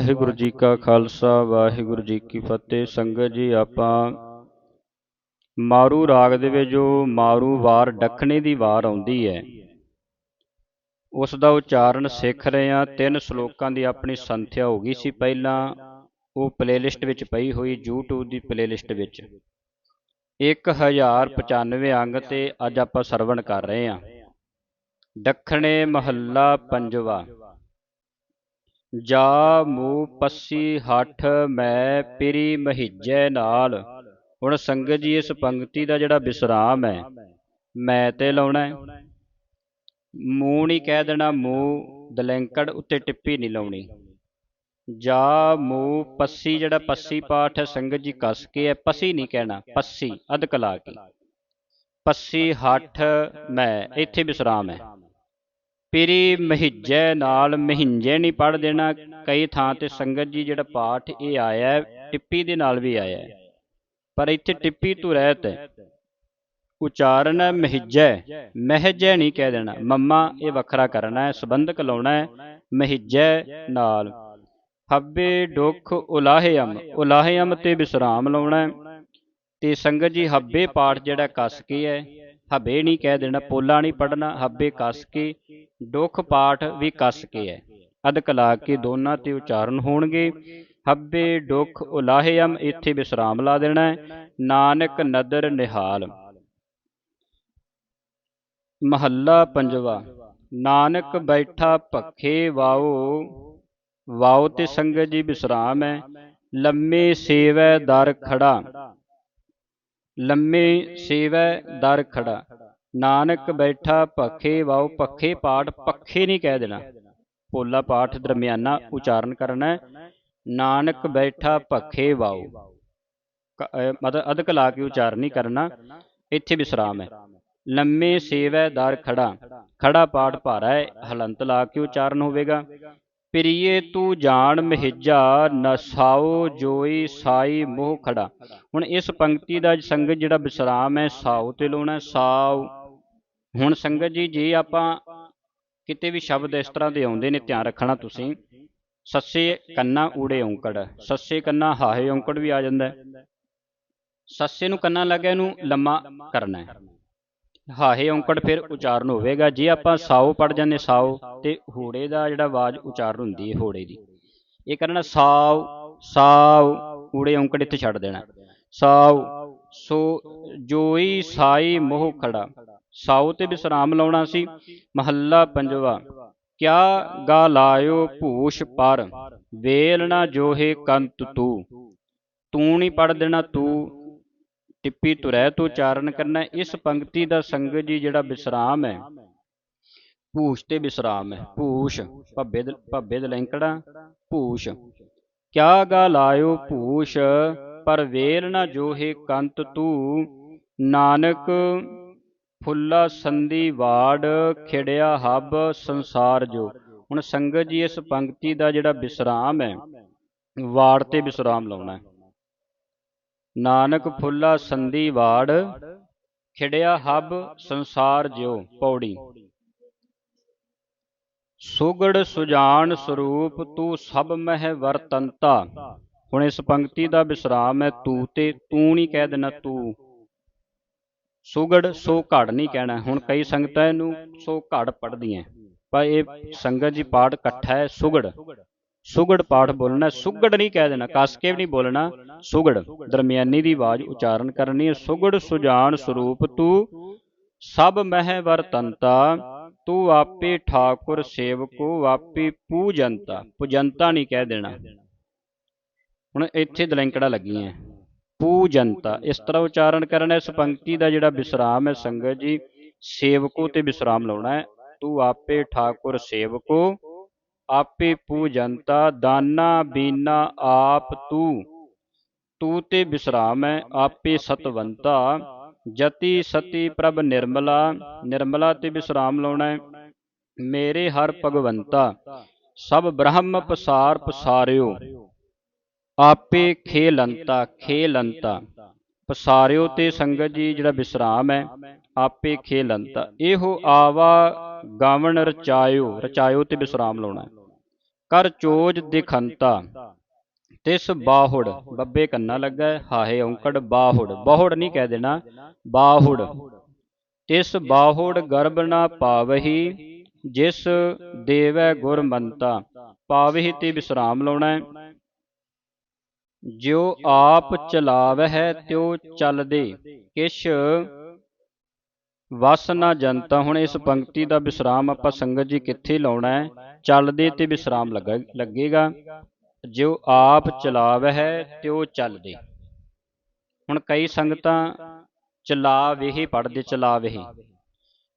ਵਾਹਿਗੁਰੂ ਜੀ ਕਾ ਖਾਲਸਾ, ਵਾਹਿਗੁਰੂ ਜੀ ਕੀ ਫਤਿਹ। ਸੰਗਤ ਜੀ, ਆਪਾਂ ਮਾਰੂ ਰਾਗ ਦੇ ਵਿੱਚ ਜੋ ਮਾਰੂ ਵਾਰ ਦੱਖਣੀ ਦੀ ਵਾਰ ਆਉਂਦੀ ਹੈ ਉਸ ਦਾ ਉਚਾਰਨ ਸਿੱਖ ਰਹੇ ਆ ਤਿੰਨ ਸ਼ਲੋਕਾਂ ਦੀ ਆਪਣੀ ਸੰਥਿਆ ਹੋ ਗਈ ਸੀ ਪਹਿਲਾਂ। ਉਹ ਪਲੇਲਿਸਟ ਵਿੱਚ ਪਈ ਹੋਈ, YouTube ਦੀ ਪਲੇਲਿਸਟ ਵਿੱਚ। 1095 ਅੰਗ ਤੇ ਅੱਜ ਆਪਾਂ ਸਰਵਣ ਕਰ ਰਹੇ ਆ ਦੱਖਣੇ ਮਹੱਲਾ ਪੰਜਵਾ। ਜਾ ਮੂ ਪੱਸੀ ਹੱਠ ਮੈਂ ਪਿਰੀ ਮਹਿਜੈ ਨਾਲ। ਹੁਣ ਸੰਗਤ ਜੀ, ਇਸ ਪੰਕਤੀ ਦਾ ਜਿਹੜਾ ਵਿਸਰਾਮ ਹੈ, ਮੈਂ ਤੇ ਲਾਉਣਾ ਹੈ। ਮੂੰਹ ਨਹੀਂ ਕਹਿ ਦੇਣਾ, ਮੂੰਹ ਦਲੈਂਕੜ ਉੱਤੇ ਟਿੱਪੀ ਨਹੀਂ ਲਾਉਣੀ। ਜਾ ਮੂ ਪੱਸੀ, ਜਿਹੜਾ ਪੱਸੀ ਪਾਠ ਹੈ, ਸੰਗਤ ਜੀ ਕੱਸ ਕੇ ਹੈ, ਪੱਸੀ ਨਹੀਂ ਕਹਿਣਾ, ਪੱਸੀ ਅਧਕ ਲਾ ਕੇ। ਪੱਸੀ ਹੱਠ ਮੈਂ, ਇੱਥੇ ਵਿਸਰਾਮ ਹੈ। ਪਿਰੀ ਮਹਿਜੈ ਨਾਲ ਮਹਿੰਜੈ ਨਹੀਂ ਪੜ ਦੇਣਾ। ਕਈ ਥਾਂ ਤੇ ਸੰਗਤ ਜੀ ਜਿਹੜਾ ਪਾਠ ਇਹ ਆਇਆ ਟਿੱਪੀ ਦੇ ਨਾਲ ਵੀ ਆਇਆ ਪਰ ਇੱਥੇ ਟਿੱਪੀ ਤੋਂ ਰਹਿਤ ਹੈ। ਉਚਾਰਨ ਹੈ ਮਹਿਜੈ। ਮਹਿਜੈ ਨਹੀਂ ਕਹਿ ਦੇਣਾ। ਮੰਮਾ, ਇਹ ਵੱਖਰਾ ਕਰਨਾ ਹੈ, ਸੰਬੰਧਕ ਲਾਉਣਾ ਹੈ। ਮਹਿਜੈ ਨਾਲ। ਹੱਬੇ ਦੁੱਖ ਉਲਾਹਿਅਮ ਉਲਾਹਿਅਮ ਤੇ ਵਿਸਰਾਮ ਲਾਉਣਾ ਤੇ ਸੰਗਤ ਜੀ ਹੱਬੇ ਪਾਠ ਜਿਹੜਾ ਕੱਸ ਕੇ ਹੈ, ਹੱਬੇ ਨਹੀਂ ਕਹਿ ਦੇਣਾ, ਪੋਲਾ ਨਹੀਂ ਪੜਨਾ ਹੱਬੇ ਕੱਸ ਕੇ ਦੁੱਖ ਪਾਠ ਵੀ ਕੱਸ ਕੇ ਹੈ ਅਦਕ ਲਾ ਕੇ ਦੋਨਾਂ ਤੇ ਉਚਾਰਨ ਹੋਣਗੇ। ਹੱਬੇ ਦੁੱਖ ਉਲਾਹਿਅਮ ਇੱਥੇ ਵਿਸਰਾਮ ਲਾ ਦੇਣਾ ਹੈ ਨਾਨਕ ਨਦਰ ਨਿਹਾਲ। ਮਹੱਲਾ ਪੰਜਵਾ। ਨਾਨਕ ਬੈਠਾ ਭੱਖੇ ਵਾਓ ਵਾਓ ਤੇ ਸੰਗਤ ਜੀ ਵਿਸਰਾਮ ਹੈ ਲੰਮੇ ਸੇਵੈ ਦਰ ਖੜਾ। ਲੰਮੇ ਸੇਵੈ ਦਰ ਖੜਾ। ਨਾਨਕ ਬੈਠਾ ਭੱਖੇ ਵਾਓ ਭੱਖੇ ਪਾਠ ਪੱਖੇ ਨਹੀਂ ਕਹਿ ਦੇਣਾ। ਪੋਲਾ ਪਾਠ ਦਰਮਿਆਨਾ ਉਚਾਰਨ ਕਰਨਾ ਨਾਨਕ ਬੈਠਾ ਭੱਖੇ ਵਾਓ ਮਤਲਬ ਅਧਕ ਲਾ ਕੇ ਉਚਾਰਨ ਨਹੀਂ ਕਰਨਾ। ਇੱਥੇ ਵਿਸਰਾਮ ਹੈ। ਲੰਮੇ ਸੇਵੈ ਦਰ ਖੜਾ। ਖੜਾ ਪਾਠ ਭਾਰਾ ਹੈ। ਹਲੰਤ ਲਾ ਕੇ ਉਚਾਰਨ ਹੋਵੇਗਾ। ਪ੍ਰੀਏ ਤੂੰ ਜਾਣ ਮਹਿਜਾ ਨਸਾਓ ਜੋਈ ਸਾਈ ਮੋਹ ਖੜਾ। ਹੁਣ ਇਸ ਪੰਕਤੀ ਦਾ ਸੰਗਤ ਜਿਹੜਾ ਵਿਸਰਾਮ ਹੈ, ਸਾਉ ਤੇ ਲਾਉਣਾ ਸਾਉ। ਹੁਣ ਸੰਗਤ ਜੀ, ਜੇ ਆਪਾਂ ਕਿਤੇ ਵੀ ਸ਼ਬਦ ਇਸ ਤਰ੍ਹਾਂ ਦੇ ਆਉਂਦੇ ਨੇ ਧਿਆਨ ਰੱਖਣਾ ਤੁਸੀਂ, ਸੱਸੇ ਕੰਨਾ ਊੜੇ ਔਂਕੜ, ਸੱਸੇ ਕੰਨਾ ਹਾਹੇ ਔਂਕੜ ਵੀ ਆ ਜਾਂਦਾ ਸੱਸੇ ਨੂੰ ਕੰਨਾ ਲੱਗਿਆ ਇਹਨੂੰ ਲੰਮਾ ਕਰਨਾ ਹੈ। ਹਾਹੇ ਔਂਕੜ ਫਿਰ ਉਚਾਰਨ ਹੋਵੇਗਾ। ਜੇ ਆਪਾਂ ਸਾਓ ਪੜ ਜਾਂਦੇ ਸਾਓ ਤੇ ਹੋੜੇ ਦਾ ਜਿਹੜਾ ਆਵਾਜ਼ ਉਚਾਰਨ ਹੁੰਦੀ ਹੈ ਹੋੜੇ ਦੀ। ਇਹ ਕਰਨਾ ਸਾਓ ਸਾਓ, ਊੜੇ ਔਂਕੜ ਇੱਥੇ ਛੱਡ ਦੇਣਾ। ਸਾਓ, ਸੋ ਜੋਈ ਸਾਈ ਮੋਹ ਖੜਾ। ਸਾਉ ਤੇ ਵਿਸਰਾਮ ਲਾਉਣਾ ਸੀ। ਮਹੱਲਾ ਪੰਜਵਾ। ਕਿਆ ਗਾ ਲਾਇਓ ਭੂਸ਼ ਪਰ, ਵੇਲ ਨਾ ਜੋਹੇ ਕੰਤ ਤੂੰ। ਤੂੰ ਨਹੀਂ ਪੜ ਦੇਣਾ ਤੂੰ। ਟਿੱਪੀ ਤੁਰੈ ਤੋਂ ਉਚਾਰਨ ਕਰਨਾ। ਇਸ ਪੰਕਤੀ ਦਾ ਸੰਗਤ ਜੀ ਜਿਹੜਾ ਵਿਸਰਾਮ ਹੈ। ਭੂਸ਼ ਤੇ ਵਿਸਰਾਮ ਹੈ। ਭੂਸ਼, ਭੱਬੇ ਭੱਬੇ ਦੇ ਲੈਂਕੜਾ। ਭੂਸ਼। ਕਿਆ ਗਾ ਲਾਇਓ ਭੂਸ਼ ਪਰ, ਵੇਲ ਨਾ ਜੋਹੇ ਕੰਤ ਤੂੰ। ਨਾਨਕ ਫੁੱਲਾ ਸੰਧੀ ਵਾੜ ਖਿੜਿਆ ਹੱਬ ਸੰਸਾਰ ਜੋ। ਹੁਣ ਸੰਗਤ ਜੀ, ਇਸ ਪੰਕਤੀ ਦਾ ਜਿਹੜਾ ਵਿਸਰਾਮ ਹੈ, ਵਾੜ ਤੇ ਵਿਸਰਾਮ ਲਾਉਣਾ ਹੈ। ਨਾਨਕ ਫੁੱਲਾ ਸੰਧੀ ਵਾੜ ਖਿੜਿਆ ਹੱਬ ਸੰਸਾਰ ਜਿਉ ਪੌੜੀ। ਸੁਗੜ ਸੁਜਾਨ ਸਰੂਪ ਤੂੰ ਸਭ ਮਹਿ ਵਰਤੰਤਾ। ਹੁਣ ਇਸ ਪੰਕਤੀ ਦਾ ਵਿਸਰਾਮ ਹੈ, ਤੂੰ ਤੇ ਤੂੰ ਨਹੀਂ ਕਹਿ ਦੇਣਾ ਤੂੰ। ਸੁਗੜ ਸੋ ਘੜ ਨਹੀਂ ਕਹਿਣਾ। ਹੁਣ ਕਈ ਸੰਗਤਾਂ ਇਹਨੂੰ ਸੋ ਘੜ ਪੜਦੀਆਂ ਪਰ ਇਹ ਸੰਗਤ ਜੀ ਪਾਠ ਇਕੱਠਾ ਹੈ ਸੁਗੜ। ਸੁਗੜ ਪਾਠ ਬੋਲਣਾ, ਸੁਗੜ ਨਹੀਂ ਕਹਿ ਦੇਣਾ, ਕਸ ਵੀ ਨਹੀਂ ਬੋਲਣਾ, ਸੁਗੜ। ਦਰਮਿਆਨੀ ਦੀ ਆਵਾਜ਼ ਉਚਾਰਨ ਕਰਨੀ ਹੈ, ਸੁਗੜ ਸੁਜਾਨ ਸਰੂਪ ਤੂੰ ਸਭ ਮਹਿ ਵਰਤੰਤਾ ਤੂੰ ਆਪੇ ਠਾਕੁਰ ਸੇਵਕੋ, ਆਪੇ ਪੂਜੰਤਾ। ਪੂਜੰਤਾ ਨਹੀਂ ਕਹਿ ਦੇਣਾ। ਹੁਣ ਇੱਥੇ ਦਲੈਂਕੜਾ ਲੱਗੀਆਂ। ਪੂਜੰਤਾ ਇਸ ਤਰ੍ਹਾਂ ਉਚਾਰਨ ਕਰਨਾ ਇਸ ਪੰਕਤੀ ਦਾ ਜਿਹੜਾ ਵਿਸਰਾਮ ਹੈ ਸੰਗਤ ਜੀ, ਸੇਵਕੋ ਤੇ ਵਿਸਰਾਮ ਲਾਉਣਾ ਹੈ। ਤੂੰ ਆਪੇ ਠਾਕੁਰ ਸੇਵਕੋ, ਆਪੇ ਪੂਜੰਤਾ ਦਾਨਾ, ਬੀਨਾ ਆਪ ਤੂੰ। ਤੂੰ ਤੇ ਵਿਸਰਾਮ ਹੈ, ਆਪੇ ਸਤਵੰਤਾ। ਜਤੀ ਸਤੀ ਪ੍ਰਭ ਨਿਰਮਲਾ ਨਿਰਮਲਾ ਤੇ ਵਿਸਰਾਮ ਲਾਉਣਾ ਹੈ। ਮੇਰੇ ਹਰ ਭਗਵੰਤਾ, ਸਭ ਬ੍ਰਹਮ ਪਸਾਰ ਪਸਾਰਿਓ। ਆਪੇ ਖੇਲੰਤਾ ਖੇਲੰਤਾ। ਪਸਾਰਿਓ ਤੇ ਸੰਗਤ ਜੀ ਜਿਹੜਾ ਵਿਸਰਾਮ ਹੈ ਆਪੇ ਖੇਲੰਤਾ। ਇਹੋ ਆਵਾ ਗਾਵਣ ਰਚਾਇਓ ਰਚਾਇਓ ਤੇ ਵਿਸਰਾਮ ਲਾਉਣਾ ਕਰ ਚੋਜ ਦਿਖੰਤਾ ਤਿਸ ਬਾਹੁੜ ਬੱਬੇ ਕੰਨਾ ਲੱਗਾ ਹੈ, ਹਾਹੇ ਔਂਕੜ ਬਾਹੁੜ। ਬਾਹੁੜ ਨਹੀਂ ਕਹਿ ਦੇਣਾ ਬਾਹੁੜ। ਤਿਸ ਬਾਹੁੜ ਗਰਭ ਨਾ ਪਾਵਹੀ ਜਿਸ ਦੇਵੈ ਗੁਰਮੰਤਾ ਪਾਵਹੀ ਤੇ ਵਿਸਰਾਮ ਲਾਉਣਾ ਜਿਉ ਆਪ ਚਲਾਵਹਿ ਤਿਉ ਚੱਲਦੇ। ਕਿਛ ਵਸ ਨਾ ਜਨਤਾ ਹੁਣ ਇਸ ਪੰਕਤੀ ਦਾ ਵਿਸਰਾਮ ਆਪਾਂ ਸੰਗਤ ਜੀ ਕਿੱਥੇ ਲਾਉਣਾ ਹੈ? ਚੱਲਦੇ ਤੇ ਵਿਸਰਾਮ ਲੱਗਾ ਲੱਗੇਗਾ। ਜਿਉ ਆਪ ਚਲਾਵਹਿ ਤਿਉ ਚੱਲਦੇ। ਹੁਣ ਕਈ ਸੰਗਤਾਂ ਚਲਾਵੇਹੀ ਪੜਦੇ ਚਲਾਵੇਹੀ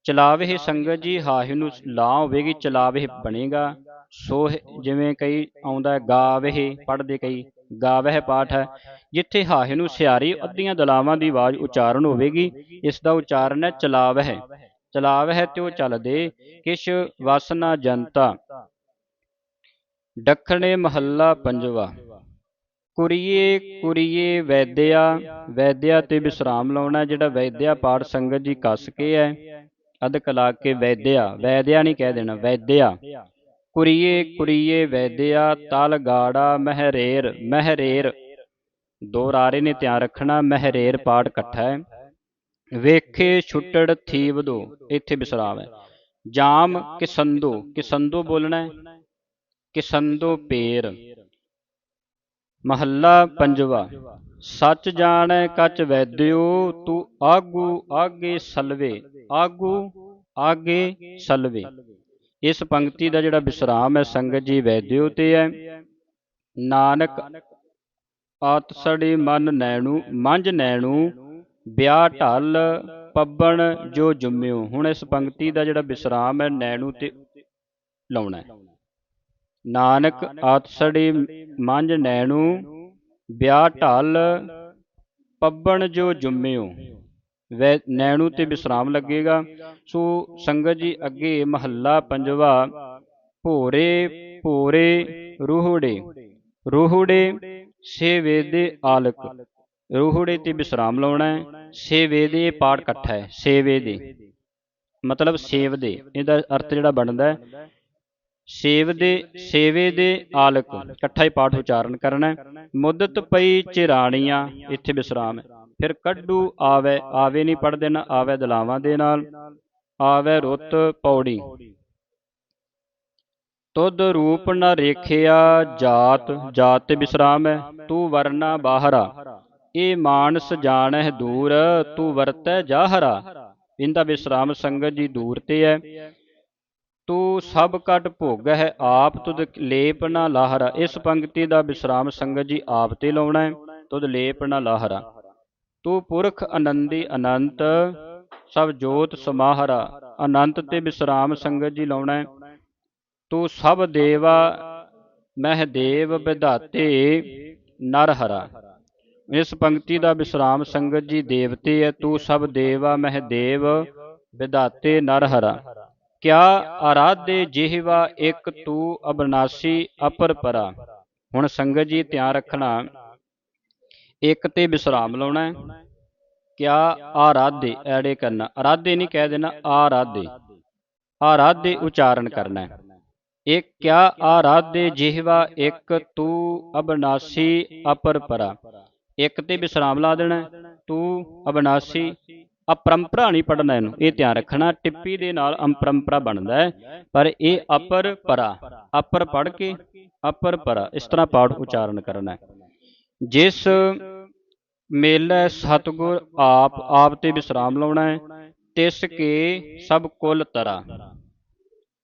ਚਲਾਵੇਹੀ। ਸੰਗਤ ਜੀ ਹਾਹੇ ਨੂੰ ਲਾ ਹੋਵੇਗੀ ਚਲਾਵੇਹੀ ਬਣੇਗਾ। ਸੋ ਜਿਵੇਂ ਕਈ ਆਉਂਦਾ ਗਾਵੇਹੀ ਪੜਦੇ ਕਈ। ਗਾਵਹਿ ਪਾਠ ਹੈ। ਜਿੱਥੇ ਹਾਹੇ ਨੂੰ ਸਿਆਰੀ ਅੱਧੀਆਂ ਦਲਾਵਾਂ ਦੀ ਆਵਾਜ਼ ਉਚਾਰਨ ਹੋਵੇਗੀ, ਇਸ ਦਾ ਉਚਾਰਨ ਹੈ, ਚਲਾਵਹਿ। ਚਲਾਵਹਿ ਉਹ ਚੱਲਦੇ, ਕਿਛ ਵਸਨਾ ਜਨਤਾ। ਦੱਖਣੇ ਮਹੱਲਾ ਪੰਜਵਾ। ਕੁਰੀਏ ਕੁਰੀਏ ਵੈਦਿਆ ਵੈਦਿਆ ਤੇ ਵਿਸਰਾਮ ਲਾਉਣਾ ਜਿਹੜਾ ਵੈਦਿਆ ਪਾਠ ਸੰਗਤ ਜੀ ਕੱਸ ਕੇ ਹੈ। ਅਧਕ ਲਾ ਕੇ ਵੈਦਿਆ ਵੈਦਿਆ ਨਹੀਂ ਕਹਿ ਦੇਣਾ, ਵੈਦਿਆ। ਕੁਰੀਏ ਕੁਰੀਏ ਵੈਦਿਆ, ਤਲ ਗਾੜਾ ਮਹਿਰੇਰ ਮਹਿਰੇਰ। ਦੋ ਰਾਰੇ ਨੇ ਧਿਆਨ ਰੱਖਣਾ, ਮਹਿਰੇਰ ਪਾਠ ਇਕੱਠਾ ਹੈ। ਵੇਖੇ ਛੁੱਟੜ ਥੀਵਦੋ ਇੱਥੇ ਵਿਸਰਾਮ ਹੈ। ਜਾਮ ਕਿਸੰਦੋ ਕਿਸੰਦੋ ਬੋਲਣਾ ਹੈ? ਕਿਸੰਦੋ ਪੇਰ। ਮਹੱਲਾ ਪੰਜਵਾ, ਸੱਚ ਜਾਣੈ ਕਚ ਵੈਦਿਓ, ਤੂੰ ਆਗੂ ਆਗੇ ਸਲਵੇ, ਆਗੂ ਆਗੇ ਸਲਵੇ। ਇਸ ਪੰਕਤੀ ਦਾ ਜਿਹੜਾ ਵਿਸਰਾਮ ਹੈ, ਸੰਗਤ ਜੀ ਵੈਦਿਓ ਤੇ ਹੈ। ਨਾਨਕ ਆਤਸੜੀ ਮਨ ਨੈਣੂ, ਮੰਝ ਨੈਣੂ, ਵਿਆਹ ਢਲ, ਪੱਬਣ ਜੋ ਜੁੰਮਿਓ। ਹੁਣ ਇਸ ਪੰਕਤੀ ਦਾ ਜਿਹੜਾ ਵਿਸਰਾਮ ਹੈ, ਨੈਣੂ ਤੇ ਲਾਉਣਾ ਹੈ। ਨਾਨਕ ਆਤਸੜੀ ਮੰਝ ਨੈਣੂ, ਵਿਆਹ ਢਲ, ਪੱਬਣ ਜੋ ਜੁੰਮਿਓ। ਵੈ ਨੈਣੂ ਤੇ ਵਿਸਰਾਮ ਲੱਗੇਗਾ। ਸੋ ਸੰਗਤ ਜੀ ਅੱਗੇ ਮਹੱਲਾ ਪੰਜਵਾ, ਭੋਰੇ ਭੋਰੇ, ਰੂਹੜੇ। ਰੂਹੜੇ ਸੇ ਵੇਦੇ ਆਲਕ। ਰੂਹੜੇ ਤੇ ਵਿਸਰਾਮ ਲਾਉਣਾ ਹੈ। ਸੇ ਵੇਦੇ ਪਾਠ ਇਕੱਠਾ ਹੈ। ਸੇ ਦੇ। ਮਤਲਬ ਸੇਵ ਦੇ। ਇਹਦਾ ਅਰਥ ਜਿਹੜਾ ਬਣਦਾ ਹੈ, ਸੇਵ ਦੇ, ਸੇਵੇ ਦੇ ਆਲਕ। ਇਕੱਠਾ ਹੀ ਪਾਠ ਉਚਾਰਨ ਕਰਨਾ ਹੈ। ਮੁੱਦਤ ਪਈ ਚਿਰਾਣੀਆਂ, ਇੱਥੇ ਵਿਸਰਾਮ ਹੈ। ਫਿਰ ਕੱਢੂ, ਆਵੇ ਆਵੇ ਨਹੀਂ ਪੜ ਦੇਣਾ ਆਵੇ ਦਲਾਵਾਂ ਦੇ ਨਾਲ, ਆਵੇ ਰੁੱਤ ਪੌੜੀ। ਤੁਧ ਰੂਪ ਨ ਰੇਖਿਆ ਜਾਤ ਜਾਤ ਤੇ ਵਿਸਰਾਮ ਹੈ ਤੂੰ ਵਰਨਾ ਬਾਹਰਾ। ਇਹ ਮਾਨਸ ਜਾਣਹਿ ਦੂਰ, ਤੂੰ ਵਰਤੈ ਜਾਹਰਾ। ਇਹਦਾ ਵਿਸਰਾਮ ਸੰਗਤ ਜੀ ਦੂਰ ਤੇ ਹੈ ਤੂੰ ਸਭ ਕਟ ਭੋਗ ਹੈ ਆਪ ਤੁਧ ਲੇਪ ਨਾ ਲਾਹਰਾ। ਇਸ ਪੰਕਤੀ ਦਾ ਵਿਸਰਾਮ ਸੰਗਤ ਜੀ ਆਪ ਤੇ ਲਾਉਣਾ ਹੈ ਤੁਧ ਲੇਪ ਨਾ ਲਾਹਰਾ। ਤੂੰ ਪੁਰਖ ਆਨੰਦੀ ਅਨੰਤ, ਸਭ ਜੋਤ ਸਮਾਹਰਾ। ਅਨੰਤ ਤੇ ਵਿਸਰਾਮ ਸੰਗਤ ਜੀ ਲਾਉਣਾ। ਤੂੰ ਸਭ ਦੇਵਾ, ਮਹਿ ਦੇਵ ਵਿਧਾਤੇ ਨਰ ਹਰਾ ਇਸ ਪੰਕਤੀ ਦਾ ਵਿਸਰਾਮ ਸੰਗਤ ਜੀ ਦੇਵਤੇ ਹੈ ਤੂੰ ਸਭ ਦੇਵਾ, ਮਹਿ ਦੇਵ ਵਿਧਾਤੇ ਨਰ ਹਰਾ ਕਿਆ ਆਰਾਧੇ ਜਿਹਵਾ, ਇੱਕ ਤੂੰ ਅਬਨਾਸੀ ਅਪਰ ਪਰਾ। ਹੁਣ ਸੰਗਤ ਜੀ ਧਿਆਨ ਰੱਖਣਾ। ਇੱਕ ਤੇ ਵਿਸਰਾਮ ਲਾਉਣਾ ਹੈ, ਕਿਆ ਆਰਾਧੇ ਐੜੇ ਕਰਨਾ। ਆਰਾਧੇ ਨਹੀਂ ਕਹਿ ਦੇਣਾ, ਆਰਾਧੇ। ਆਰਾਧੇ ਉਚਾਰਨ ਕਰਨਾ ਹੈ। ਇੱਕ ਕਿਆ ਆਰਾਧੇ ਜਿਹਵਾ ਇੱਕ ਤੂੰ ਅਬਨਾਸੀ ਅਪਰ ਪਰਾ। ਇੱਕ ਤੇ ਵਿਸਰਾਮ ਲਾ ਦੇਣਾ ਤੂੰ ਅਬਨਾਸੀ ਅਪਰੰਪਰਾ ਨਹੀਂ ਪੜਨਾ ਇਹਨੂੰ। ਇਹ ਧਿਆਨ ਰੱਖਣਾ, ਟਿੱਪੀ ਦੇ ਨਾਲ ਅਪਰੰਪਰਾ ਬਣਦਾ ਹੈ, ਪਰ ਇਹ ਅਪਰ ਪਰਾ, ਅਪਰ ਪੜ ਕੇ ਅਪਰ ਪਰਾ, ਇਸ ਤਰ੍ਹਾਂ ਪਾਠ ਉਚਾਰਨ ਕਰਨਾ ਹੈ। ਜਿਸ ਮੇਲੇ ਸਤਗੁਰ ਆਪ ਆਪ ਤੇ ਵਿਸਰਾਮ ਲਾਉਣਾ ਹੈ, ਤਿਸ ਕੇ ਸਭ ਕੁਲ ਤਰਾ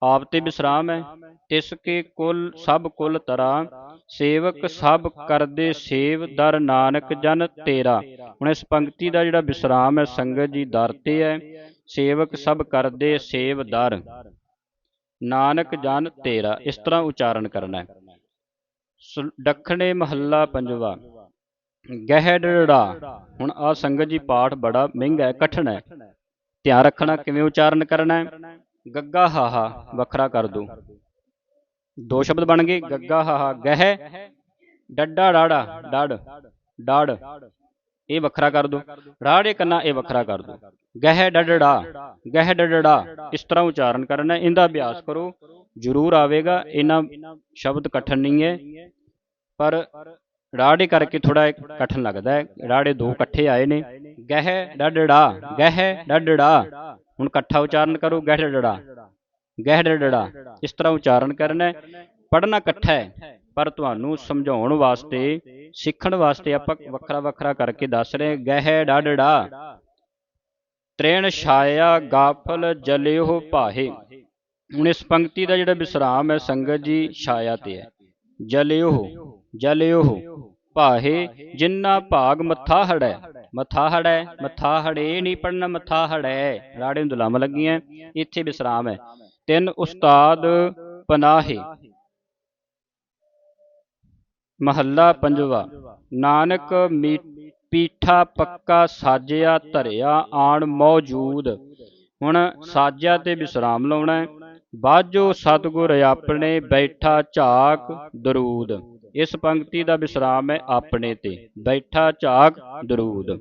ਆਪ ਤੇ ਵਿਸਰਾਮ ਹੈ, ਤਿਸ ਕੇ ਕੁਲ ਸਭ ਕੁਲ ਤਰਾ ਸੇਵਕ ਸਭ ਕਰਦੇ ਸੇਵ ਦਰ ਨਾਨਕ ਜਨ ਤੇਰਾ। ਹੁਣ ਇਸ ਪੰਕਤੀ ਦਾ ਜਿਹੜਾ ਵਿਸਰਾਮ ਹੈ, ਸੰਗਤ ਜੀ ਦਰ ਤੇ ਹੈ, ਸੇਵਕ ਸਭ ਕਰਦੇ ਸੇਵ ਦਰ, ਨਾਨਕ ਜਨ ਤੇਰਾ, ਇਸ ਤਰ੍ਹਾਂ ਉਚਾਰਨ ਕਰਨਾ ਹੈ। ਦੱਖਣੇ ਮਹੱਲਾ ਪੰਜਵਾ। ਗਹਿੜੜਾ ਹੁਣ ਆ ਸੰਗਤ ਜੀ ਪਾਠ ਬੜਾ ਮਹਿੰਗਾ ਹੈ, ਕਠਿਨ ਹੈ। ਧਿਆਨ ਰੱਖਣਾ ਕਿਵੇਂ ਉਚਾਰਨ ਕਰਨਾ ਹੈ? ਗੱਗਾ ਹਾਹਾ, ਵੱਖਰਾ ਕਰ ਦੋ। ਦੋ ਸ਼ਬਦ ਬਣ ਗਏ, ਗੱਗਾ ਹਾਹਾ, ਗਹਿ, ਡੱਡਾ ਡਾੜਾ, ਡੜ ਡੜ। ਇਹ ਵੱਖਰਾ ਕਰ ਦੋ। ਰਾੜੇ ਕੰਨਾ, ਇਹ ਵੱਖਰਾ ਕਰ ਦੋ। ਗਹਿ ਡੜੜਾ ਗਹਿ ਡੜੜਾ ਇਸ ਤਰ੍ਹਾਂ ਉਚਾਰਨ ਕਰਨਾ ਇਹਦਾ ਅਭਿਆਸ ਕਰੋ। ਜ਼ਰੂਰ ਆਵੇਗਾ। ਇਹਨਾਂ ਸ਼ਬਦ ਕਠਨ ਨਹੀਂ ਹੈ। ਪਰ ਰਾੜੇ ਕਰਕੇ ਥੋੜਾ ਕਠਨ ਲੱਗਦਾ ਹੈ। ਰਾੜੇ ਦੋ ਇਕੱਠੇ ਆਏ ਨੇ। ਗਹਿ ਡੜੜਾ ਗਹਿ ਡੜੜਾ ਹੁਣ ਇਕੱਠਾ ਉਚਾਰਨ ਕਰੋ। ਗਹਿ ਡੜੜਾ ਗਹਿ ਡੜੜਾ ਇਸ ਤਰ੍ਹਾਂ ਉਚਾਰਨ ਕਰਨਾ ਹੈ। ਪੜ੍ਹਨਾ ਇਕੱਠਾ ਹੈ। ਪਰ ਤੁਹਾਨੂੰ ਸਮਝਾਉਣ ਵਾਸਤੇ, ਸਿੱਖਣ ਵਾਸਤੇ ਆਪਾਂ ਵੱਖਰਾ ਵੱਖਰਾ ਕਰਕੇ ਦੱਸ ਰਹੇ ਗਹਿ ਡੜੜਾ ਤ੍ਰੇਣ ਛਾਇਆ ਗਾਫਲ ਜਲਿਓ ਭਾਹੇ। ਹੁਣ ਇਸ ਪੰਕਤੀ ਦਾ ਜਿਹੜਾ ਵਿਸਰਾਮ ਹੈ, ਸੰਗਤ ਜੀ ਛਾਇਆ ਤੇ ਹੈ। ਜਲਿਓ ਜਲਿਓ ਭਾਹੇ ਜਿੰਨਾ ਭਾਗ ਮੱਥਾ ਹੜੈ ਮੱਥਾ ਹੜੈ, ਮੱਥਾ ਹੜੇ ਨਹੀਂ ਪੜਨਾ, ਮੱਥਾ ਹੜੈ। ਰਾੜੇ ਨੂੰ ਦੁਲਾਮ ਲੱਗੀਆਂ, ਇੱਥੇ ਵਿਸਰਾਮ ਹੈ। ਤਿੰਨ ਉਸਤਾਦ ਪਨਾਹੇ। ਮਹੱਲਾ ਪੰਜਵਾ, ਨਾਨਕ ਮੀ- ਪੀਠਾ ਪੱਕਾ ਸਾਜਿਆ ਧਰਿਆ ਆਣ ਮੌਜੂਦ। ਹੁਣ ਸਾਜਿਆ ਤੇ ਵਿਸਰਾਮ ਲਾਉਣਾ ਬਾਝੋ ਸਤਿਗੁਰ ਆਪਣੇ ਬੈਠਾ ਝਾਕ ਦਰੂਦ। ਇਸ ਪੰਕਤੀ ਦਾ ਵਿਸਰਾਮ ਹੈ ਆਪਣੇ ਤੇ, ਬੈਠਾ ਝਾਕ ਦਰੂਦ।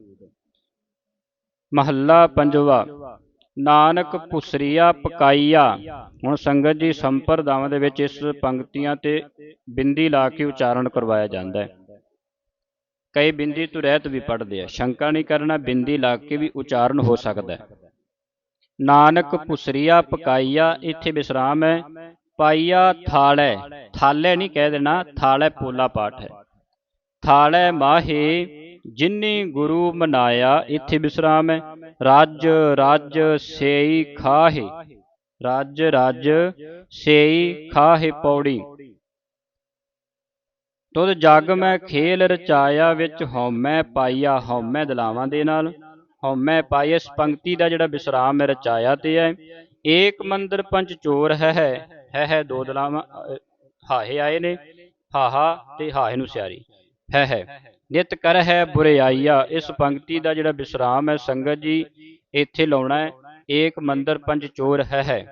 ਮਹੱਲਾ ਪੰਜਵਾ, ਨਾਨਕ ਪੁਸਰੀਆ ਪਕਾਈਆ। ਹੁਣ ਸੰਗਤ ਜੀ ਸੰਪਰਦਾਵਾਂ ਦੇ ਵਿੱਚ ਇਸ ਪੰਕਤੀਆਂ ਤੇ ਬਿੰਦੀ ਲਾ ਕੇ ਉਚਾਰਨ ਕਰਵਾਇਆ ਜਾਂਦਾ ਹੈ। ਕਈ ਬਿੰਦੀ ਤੋਂ ਰਹਿਤ ਵੀ ਪੜ੍ਹਦੇ ਆ, ਸ਼ੰਕਾ ਨਹੀਂ ਕਰਨਾ, ਬਿੰਦੀ ਲਾ ਕੇ ਵੀ ਉਚਾਰਨ ਹੋ ਸਕਦਾ ਹੈ। ਨਾਨਕ ਪੁਸਰੀਆ ਪਕਾਈਆ, ਇੱਥੇ ਵਿਸਰਾਮ ਹੈ। ਪਾਈਆ ਥਾਲੈ ਥਾਲੈ ਨਹੀਂ ਕਹਿ ਦੇਣਾ, ਥਾਲੇ ਪੋਲਾ ਪਾਠ ਹੈ। ਥਾਲੇ ਮਾਹੇ, ਜਿਨੀ ਗੁਰੂ ਮਨਾਇਆ, ਇੱਥੇ ਵਿਸਰਾਮ ਹੈ। ਰਾਜ ਰਾਜ ਸੇਈ ਖਾਹੇ, ਰਾਜ ਰਾਜ ਸੇਈ ਖਾਹੇ ਪੌੜੀ। ਤੁਧ ਜਗ ਮੈਂ ਖੇਲ ਰਚਾਇਆ, ਵਿੱਚ ਹਉਮੈ ਪਾਈਆ, ਹਉਮੈ ਦਲਾਵਾਂ ਦੇ ਨਾਲ। ਹਉਮੈ ਪਾਈ ਇਸ ਪੰਕਤੀ ਦਾ ਜਿਹੜਾ ਵਿਸਰਾਮ ਹੈ ਰਚਾਇਆ ਤੇ ਹੈ ਏਕ ਮੰਦਰ ਪੰਜ ਚੋਰ ਹੈ ਹੈ ਹੈ ਦੋ ਦਲਾਵਾਂ ਹਾਹੇ ਆਏ ਨੇ। ਹਾਹਾ ਤੇ ਹਾਹੇ ਨੂੰ ਸਿਆਰੀ। ਹੈ ਹੈ, ਨਿਤ ਕਰ ਹੈ ਬੁਰਿਆਈਆ ਇਸ ਪੰਕਤੀ ਦਾ ਜਿਹੜਾ ਵਿਸਰਾਮ ਹੈ ਸੰਗਤ ਜੀ, ਇੱਥੇ ਲਾਉਣਾ ਹੈ। ਏਕ ਮੰਦਰ ਪੰਜ ਚੋਰ ਹੈ ਹੈ।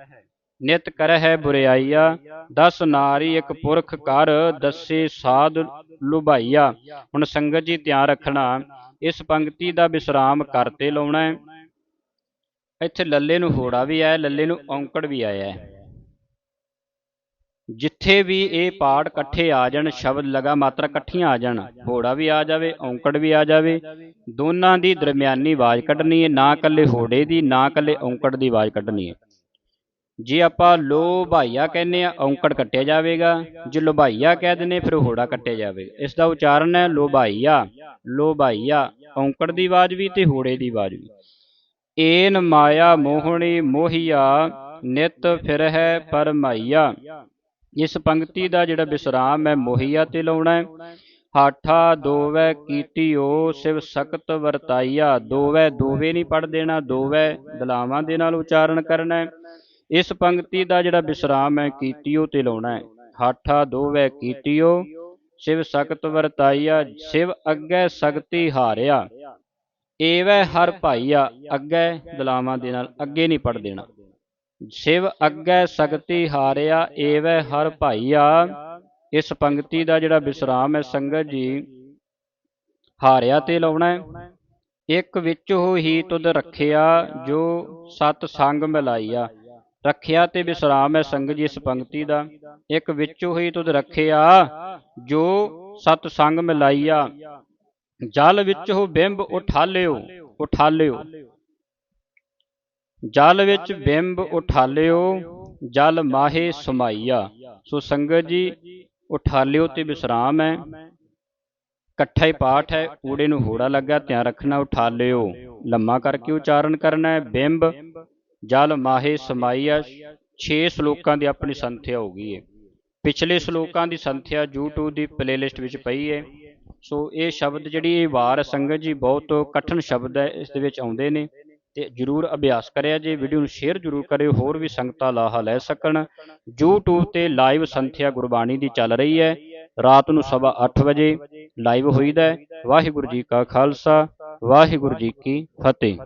ਨਿਤ ਕਰ ਹੈ ਬੁਰਿਆਈਆ ਦਸ ਨਾਰੀ ਇੱਕ ਪੁਰਖ ਕਰ ਦੱਸੇ ਸਾਧ ਲੁਭਾਈਆ। ਹੁਣ ਸੰਗਤ ਜੀ ਧਿਆਨ ਰੱਖਣਾ, ਇਸ ਪੰਕਤੀ ਦਾ ਵਿਸਰਾਮ ਕਰਤੇ ਲਾਉਣਾ ਹੈ। ਇੱਥੇ ਲੱਲੇ ਨੂੰ ਹੋੜਾ ਵੀ ਆਇਆ, ਲੱਲੇ ਨੂੰ ਔਂਕੜ ਵੀ ਆਇਆ ਜਿੱਥੇ ਵੀ ਇਹ ਪਾਠ ਇਕੱਠੇ ਆ ਜਾਣ, ਸ਼ਬਦ ਲਗਾ ਮਾਤਰਾ ਇਕੱਠੀਆਂ ਆ ਜਾਣ, ਹੋੜਾ ਵੀ ਆ ਜਾਵੇ, ਔਂਕੜ ਵੀ ਆ ਜਾਵੇ, ਦੋਨਾਂ ਦੀ ਦਰਮਿਆਨੀ ਆਵਾਜ਼ ਕੱਢਣੀ ਹੈ, ਨਾ ਇਕੱਲੇ ਹੋੜੇ ਦੀ, ਨਾ ਇਕੱਲੇ ਔਂਕੜ ਦੀ ਆਵਾਜ਼ ਕੱਢਣੀ ਹੈ। ਜੇ ਆਪਾਂ ਲੋਭਾਈਆ ਕਹਿੰਦੇ ਆ ਔਂਕੜ ਕੱਟਿਆ ਜਾਵੇਗਾ। ਜੇ ਲੋਭਾਈਆ ਕਹਿ ਦਿੰਦੇ ਫਿਰ ਹੋੜਾ ਕੱਟਿਆ ਜਾਵੇਗਾ ਇਸ ਦਾ ਉਚਾਰਨ ਹੈ ਲੋਭਾਈਆ ਲੋਭਾਈਆ, ਔਂਕੜ ਦੀ ਆਵਾਜ਼ ਵੀ ਤੇ ਹੋੜੇ ਦੀ ਆਵਾਜ਼ ਵੀ। ਏਨ ਮਾਇਆ ਮੋਹਣੀ ਮੋਹੀਆ, ਨਿਤ ਫਿਰ ਹੈ ਪਰਮਾਈਆ। ਇਸ ਪੰਕਤੀ ਦਾ ਜਿਹੜਾ ਵਿਸਰਾਮ ਹੈ, ਮੋਹੀਆ ਤੇ ਲਾਉਣਾ ਹੈ। ਹਾਠਾ ਦੋਵੈ ਕੀਟਿਓ, ਸਿਵ ਸਖਤ ਵਰਤਾਈਆ। ਦੋਵੈ ਦੋਵੇ ਨਹੀਂ ਪੜ ਦੇਣਾ, ਦੋਵੈ ਦਲਾਵਾਂ ਦੇ ਨਾਲ ਉਚਾਰਨ ਕਰਨਾ ਹੈ। ਇਸ ਪੰਕਤੀ ਦਾ ਜਿਹੜਾ ਵਿਸਰਾਮ ਹੈ, ਕੀਤੀਓ ਤੇ ਲਾਉਣਾ ਹੈ। ਹਾਠਾ ਦੋਵੈ ਕੀਟਿਓ ਸਿਵ ਸਖਤ ਵਰਤਾਈਆ, ਸਿਵ ਅੱਗੇ ਸਖਤੀ ਹਾਰਿਆ। ਏਵੈ ਹਰ ਭਾਈਆ ਅੱਗੇ ਦਲਾਵਾਂ ਦੇ ਨਾਲ ਅੱਗੇ ਨਹੀਂ ਪੜ ਦੇਣਾ। ਸਿਵ ਅੱਗੇ ਸਗਤੀ ਹਾਰਿਆ, ਏਵੈ ਹਰ ਭਾਈਆ। ਇਸ ਪੰਕਤੀ ਦਾ ਜਿਹੜਾ ਵਿਸਰਾਮ ਹੈ, ਸੰਗਤ ਜੀ, ਹਾਰਿਆ ਤੇ ਲਾਉਣਾ ਹੈ। ਇੱਕ ਵਿੱਚ ਹੋ ਹੀ ਤੁਧ ਰੱਖਿਆ, ਜੋ ਸਤ ਸੰਗ ਮਿਲਾਈਆ। ਰੱਖਿਆ ਤੇ ਵਿਸਰਾਮ ਹੈ ਸੰਗਤ ਜੀ ਇਸ ਪੰਕਤੀ ਦਾ। ਇੱਕ ਵਿੱਚੋਂ ਹੀ ਤੁਧ ਰੱਖਿਆ, ਜੋ ਸਤ ਸੰਗ ਮਿਲਾਈਆ। ਜਲ ਵਿੱਚ ਬਿੰਬ ਉਠਾਲਿਓ ਉਠਾਲਿਓ। ਜਲ ਵਿੱਚ ਬਿੰਬ ਉਠਾਲਿਓ, ਜਲ ਮਾਹੇ ਸਮਾਈਆ। ਸੋ ਸੰਗਤ ਜੀ, ਉਠਾਲਿਓ ਤੇ ਵਿਸਰਾਮ ਹੈ। ਇਕੱਠਾ ਹੀ ਪਾਠ ਹੈ ਊੜੇ ਨੂੰ ਹੋੜਾ ਲੱਗਾ ਧਿਆਨ ਰੱਖਣਾ, ਉਠਾਲਿਓ। ਲੰਮਾ ਕਰਕੇ ਉਚਾਰਨ ਕਰਨਾ ਹੈ, ਬਿੰਬ ਜਲ ਮਾਹੇ ਸਮਾਈਆ 6 ਸ਼ਲੋਕਾਂ ਦੀ ਆਪਣੀ ਸੰਥਿਆ ਹੋ ਗਈ ਹੈ। ਪਿਛਲੇ ਸ਼ਲੋਕਾਂ ਦੀ ਸੰਥਿਆ YouTube ਦੀ ਪਲੇਲਿਸਟ ਵਿੱਚ ਪਈ ਹੈ। ਸੋ ਇਹ ਸ਼ਬਦ ਜਿਹੜੀ ਇਹ ਵਾਰ ਸੰਗਤ ਜੀ ਬਹੁਤ ਕਠਿਨ ਸ਼ਬਦ ਹੈ ਇਸ ਦੇ ਵਿੱਚ ਆਉਂਦੇ ਨੇ ਤੇ ਜਰੂਰ ਅਭਿਆਸ ਕਰਿਆ ਜੇ ਵੀਡੀਓ ਨੂੰ ਸ਼ੇਅਰ ਜਰੂਰ ਕਰਿਓ ਹੋਰ ਵੀ ਸੰਗਤਾਂ ਲਾਹਾ ਲੈ ਸਕਣ। YouTube ਤੇ ਲਾਈਵ ਸੰਥਿਆ ਗੁਰਬਾਣੀ ਦੀ ਚੱਲ ਰਹੀ ਹੈ। ਰਾਤ ਨੂੰ ਸਵਾ 8 ਵਜੇ ਲਾਈਵ ਹੋਈਦਾ ਵਾਹਿਗੁਰੂ ਜੀ ਕਾ ਖਾਲਸਾ ਵਾਹਿਗੁਰੂ ਜੀ ਕੀ ਫਤਿਹ।